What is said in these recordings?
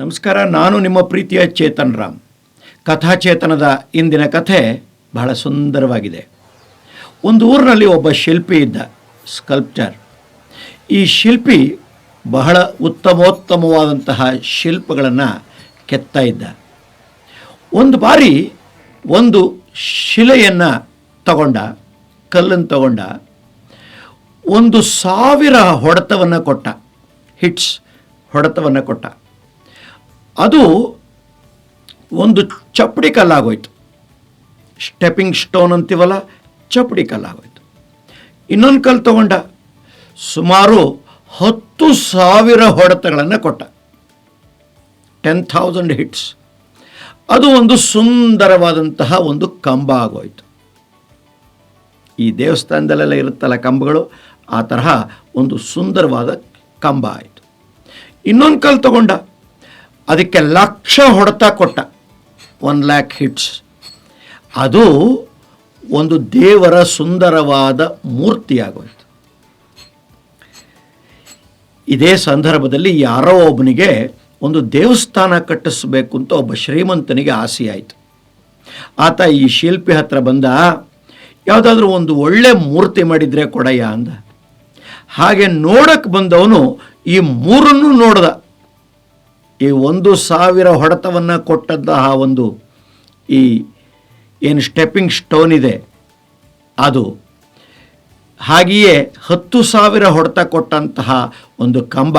ನಮಸ್ಕಾರ, ನಾನು ನಿಮ್ಮ ಪ್ರೀತಿಯ ಚೇತನ್ ರಾಮ್. ಕಥಾಚೇತನದ ಇಂದಿನ ಕಥೆ ಬಹಳ ಸುಂದರವಾಗಿದೆ. ಒಂದು ಊರಿನಲ್ಲಿ ಒಬ್ಬ ಶಿಲ್ಪಿ ಇದ್ದ ಸ್ಕಲ್ಪ್ಚರ್. ಈ ಶಿಲ್ಪಿ ಬಹಳ ಉತ್ತಮೋತ್ತಮವಾದಂತಹ ಶಿಲ್ಪಗಳನ್ನು ಕೆತ್ತಾ ಇದ್ದ. ಒಂದು ಬಾರಿ ಒಂದು ಶಿಲೆಯನ್ನು ತಗೊಂಡ, ಕಲ್ಲನ್ನು ತಗೊಂಡ, ಒಂದು ಸಾವಿರ ಹೊಡೆತವನ್ನು ಕೊಟ್ಟ, ಹಿಟ್ಸ್ ಹೊಡೆತವನ್ನು ಕೊಟ್ಟ. ಅದು ಒಂದು ಚಪ್ಪಡಿ ಕಲ್ಲಾಗೋಯ್ತು. ಸ್ಟೆಪ್ಪಿಂಗ್ ಸ್ಟೋನ್ ಅಂತೀವಲ್ಲ, ಚಪ್ಪಡಿ ಕಲ್ಲಾಗೋಯ್ತು. ಇನ್ನೊಂದು ಕಲ್ಲು ತಗೊಂಡ, ಸುಮಾರು ಹತ್ತು ಸಾವಿರ ಹೊಡೆತಗಳನ್ನು ಕೊಟ್ಟ. ಟೆನ್ ಥೌಸಂಡ್ ಹಿಟ್ಸ್ ಅದು ಒಂದು ಸುಂದರವಾದಂತಹ ಒಂದು ಕಂಬ ಆಗೋಯ್ತು ಈ ದೇವಸ್ಥಾನದಲ್ಲೆಲ್ಲ ಇರುತ್ತಲ್ಲ ಕಂಬಗಳು, ಆ ತರಹ ಒಂದು ಸುಂದರವಾದ ಕಂಬ ಆಯಿತು. ಇನ್ನೊಂದು ಕಲ್ಲು ತಗೊಂಡ ಅದಕ್ಕೆ ಲಕ್ಷ ಹೊಡೆತ ಕೊಟ್ಟ. ಒನ್ ಲ್ಯಾಕ್ ಹಿಟ್ಸ್ ಅದು ಒಂದು ದೇವರ ಸುಂದರವಾದ ಮೂರ್ತಿಯಾಗೋಯಿತು ಇದೇ ಸಂದರ್ಭದಲ್ಲಿ ಯಾರೋ ಒಬ್ಬನಿಗೆ ಒಂದು ದೇವಸ್ಥಾನ ಕಟ್ಟಿಸಬೇಕು ಅಂತ ಒಬ್ಬ ಶ್ರೀಮಂತನಿಗೆ ಆಸೆಯಾಯಿತು. ಆತ ಈ ಶಿಲ್ಪಿ ಹತ್ರ ಬಂದ, ಯಾವುದಾದ್ರೂ ಒಂದು ಒಳ್ಳೆ ಮೂರ್ತಿ ಮಾಡಿದರೆ ಕೊಡಯ್ಯ ಅಂದ. ಹಾಗೆ ನೋಡಕ್ಕೆ ಬಂದವನು ಈ ಮೂರನ್ನು ನೋಡ್ದ. ಈ ಒಂದು ಸಾವಿರ ಹೊಡೆತವನ್ನು ಕೊಟ್ಟಂತಹ ಒಂದು ಈ ಏನು ಸ್ಟೆಪ್ಪಿಂಗ್ ಸ್ಟೋನ್ ಇದೆ, ಅದು ಹಾಗೆಯೇ ಹತ್ತು ಸಾವಿರ ಹೊಡೆತ ಕೊಟ್ಟಂತಹ ಒಂದು ಕಂಬ,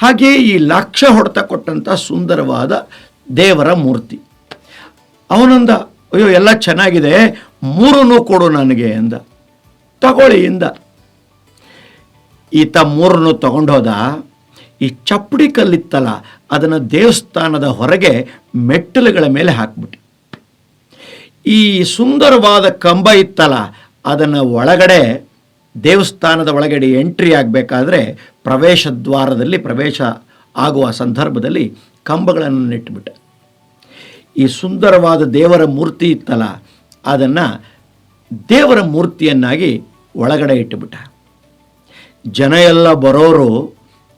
ಹಾಗೆಯೇ ಈ ಲಕ್ಷ ಹೊಡೆತ ಕೊಟ್ಟಂತಹ ಸುಂದರವಾದ ದೇವರ ಮೂರ್ತಿ. ಅವನಂದ, ಅಯ್ಯೋ, ಎಲ್ಲ ಚೆನ್ನಾಗಿದೆ, ಮೂರನ್ನು ಕೊಡು ನನಗೆ ಅಂದ. ತಗೊಳ್ಳಿ ಇಂದ. ಈತ ಮೂರನ್ನು ತಗೊಂಡೋದ ಈ ಚಪ್ಪಡಿ ಕಲ್ಲಿತ್ತಲ್ಲ, ಅದನ್ನು ದೇವಸ್ಥಾನದ ಹೊರಗೆ ಮೆಟ್ಟಲುಗಳ ಮೇಲೆ ಹಾಕ್ಬಿಟ್ಟು. ಈ ಸುಂದರವಾದ ಕಂಬ ಇತ್ತಲ್ಲ, ಅದನ್ನು ಒಳಗಡೆ, ದೇವಸ್ಥಾನದ ಒಳಗಡೆ ಎಂಟ್ರಿ ಆಗಬೇಕಾದ್ರೆ ಪ್ರವೇಶ ದ್ವಾರದಲ್ಲಿ ಪ್ರವೇಶ ಆಗುವ ಸಂದರ್ಭದಲ್ಲಿ ಕಂಬಗಳನ್ನು ನೆಟ್ಟುಬಿಟ್ಟ. ಈ ಸುಂದರವಾದ ದೇವರ ಮೂರ್ತಿ ಇತ್ತಲ್ಲ, ಅದನ್ನು ದೇವರ ಮೂರ್ತಿಯನ್ನಾಗಿ ಒಳಗಡೆ ಇಟ್ಟುಬಿಟ್ಟ. ಜನ ಎಲ್ಲ ಬರೋರು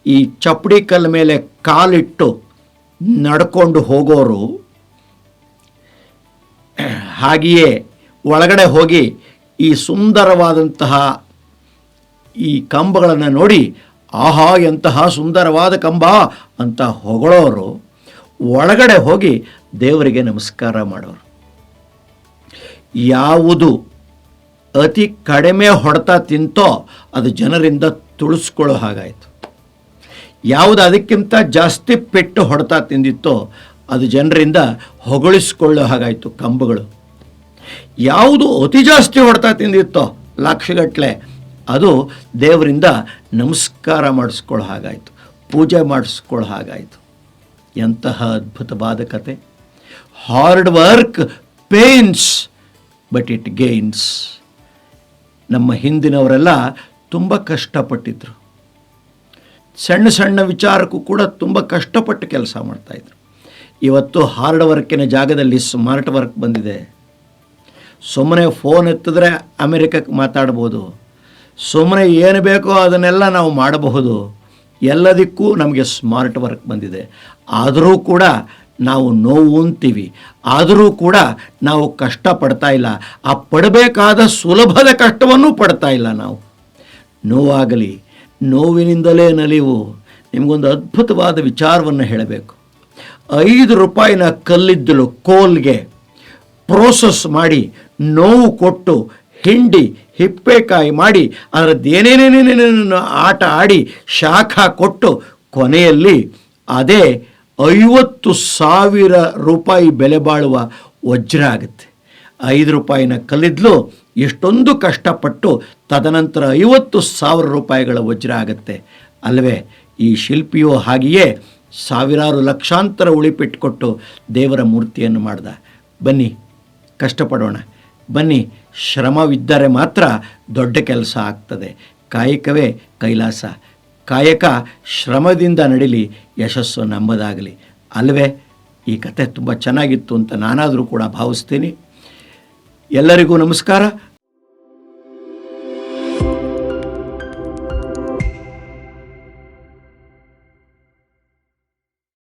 ಈ ಚಪ್ಪಡಿ ಕಲ್ಲ ಮೇಲೆ ಕಾಲಿಟ್ಟು ನಡ್ಕೊಂಡು ಹೋಗೋರು, ಹಾಗೆಯೇ ಒಳಗಡೆ ಹೋಗಿ ಈ ಸುಂದರವಾದಂತಹ ಈ ಕಂಬಗಳನ್ನು ನೋಡಿ, ಆಹಾ, ಎಂತಹ ಸುಂದರವಾದ ಕಂಬ ಅಂತ ಹೊಗಳೋರು, ಒಳಗಡೆ ಹೋಗಿ ದೇವರಿಗೆ ನಮಸ್ಕಾರ ಮಾಡೋರು. ಯಾವುದು ಅತಿ ಕಡಿಮೆ ಹೊಡೆತ ತಿಂತೋ ಅದು ಜನರಿಂದ ತುಳಿಸ್ಕೊಳ್ಳೋ ಹಾಗಾಯಿತು. ಯಾವುದು ಅದಕ್ಕಿಂತ ಜಾಸ್ತಿ ಪೆಟ್ಟು ಹೊಡೆತ ತಿಂದಿತ್ತೋ ಅದು ಜನರಿಂದ ಹೊಗಳಿಸ್ಕೊಳ್ಳೋ ಹಾಗಾಯಿತು ಕಂಬಗಳು. ಯಾವುದು ಅತಿ ಜಾಸ್ತಿ ಹೊಡೆತ ತಿಂದಿತ್ತೋ ಲಕ್ಷಗಟ್ಟಲೆ ಅದು ದೇವರಿಂದ ನಮಸ್ಕಾರ ಮಾಡಿಸ್ಕೊಳ್ಳೋ ಹಾಗಾಯಿತು, ಪೂಜೆ ಮಾಡಿಸ್ಕೊಳ್ಳೋ ಹಾಗಾಯಿತು. ಎಂತಹ ಅದ್ಭುತವಾದ ಕತೆ hard work pains but it gains ನಮ್ಮ ಹಿಂದಿನವರೆಲ್ಲ ತುಂಬ ಕಷ್ಟಪಟ್ಟಿದ್ರು. ಸಣ್ಣ ಸಣ್ಣ ವಿಚಾರಕ್ಕೂ ಕೂಡ ತುಂಬ ಕಷ್ಟಪಟ್ಟು ಕೆಲಸ ಮಾಡ್ತಾಯಿದ್ರು ಇವತ್ತು ಹಾರ್ಡ್ ವರ್ಕಿನ ಜಾಗದಲ್ಲಿ ಸ್ಮಾರ್ಟ್ ವರ್ಕ್ ಬಂದಿದೆ. ಸುಮ್ಮನೆ ಫೋನ್ ಎತ್ತಿದ್ರೆ ಅಮೆರಿಕಕ್ಕೆ ಮಾತಾಡ್ಬೋದು. ಸುಮ್ಮನೆ ಏನು ಬೇಕೋ ಅದನ್ನೆಲ್ಲ ನಾವು ಮಾಡಬಹುದು. ಎಲ್ಲದಕ್ಕೂ ನಮಗೆ ಸ್ಮಾರ್ಟ್ ವರ್ಕ್ ಬಂದಿದೆ. ಆದರೂ ಕೂಡ ನಾವು ನೋವು ಅಂತೀವಿ ಆದರೂ ಕೂಡ ನಾವು ಕಷ್ಟ ಪಡ್ತಾ ಇಲ್ಲ. ಆ ಪಡಬೇಕಾದ ಸುಲಭದ ಕಷ್ಟವನ್ನು ಪಡ್ತಾ ಇಲ್ಲ ನಾವು. ನೋವಾಗಲಿ ನೋವಿನಿಂದಲೇ ನಲಿವು. ನಿಮಗೊಂದು ಅದ್ಭುತವಾದ ವಿಚಾರವನ್ನು ಹೇಳಬೇಕು. ಐದು ರೂಪಾಯಿನ ಕಲ್ಲಿದ್ದಲು ಕೋಲ್ಗೆ ಪ್ರೋಸೆಸ್ ಮಾಡಿ, ನೋವು ಕೊಟ್ಟು, ಹಿಂಡಿ, ಹಿಪ್ಪೆಕಾಯಿ ಮಾಡಿ, ಅದರದ್ದು ಏನೇನೇನೇನೇನೇನು ಆಟ ಆಡಿ, ಶಾಖ ಕೊಟ್ಟು, ಕೊನೆಯಲ್ಲಿ ಅದೇ ಐವತ್ತು ಸಾವಿರ ರೂಪಾಯಿ ಬೆಲೆ ಬಾಳುವ ವಜ್ರ ಆಗುತ್ತೆ. ಐದು ರೂಪಾಯಿನ ಕಲ್ಲಿದ್ಲು. ಎಷ್ಟೊಂದು ಕಷ್ಟಪಟ್ಟು ತದನಂತರ ಐವತ್ತು ಸಾವಿರ ರೂಪಾಯಿಗಳ ವಜ್ರ ಆಗುತ್ತೆ. ಅಲ್ವೇ, ಈ ಶಿಲ್ಪಿಯು ಹಾಗೆಯೇ ಸಾವಿರಾರು ಲಕ್ಷಾಂತರ ಉಳಿಪಿಟ್ಟುಕೊಟ್ಟು ದೇವರ ಮೂರ್ತಿಯನ್ನು ಮಾಡ್ದ. ಬನ್ನಿ, ಕಷ್ಟಪಡೋಣ. ಬನ್ನಿ, ಶ್ರಮವಿದ್ದರೆ ಮಾತ್ರ ದೊಡ್ಡ ಕೆಲಸ ಆಗ್ತದೆ. ಕಾಯಕವೇ ಕೈಲಾಸ. ಕಾಯಕ ಶ್ರಮದಿಂದ ನಡೀಲಿ, ಯಶಸ್ಸು ನಂಬದಾಗಲಿ ಅಲ್ವೇ, ಈ ಕತೆ ತುಂಬ ಚೆನ್ನಾಗಿತ್ತು ಅಂತ ನಾನಾದರೂ ಕೂಡ ಭಾವಿಸ್ತೀನಿ. ಎಲ್ಲರಿಗೂ ನಮಸ್ಕಾರ.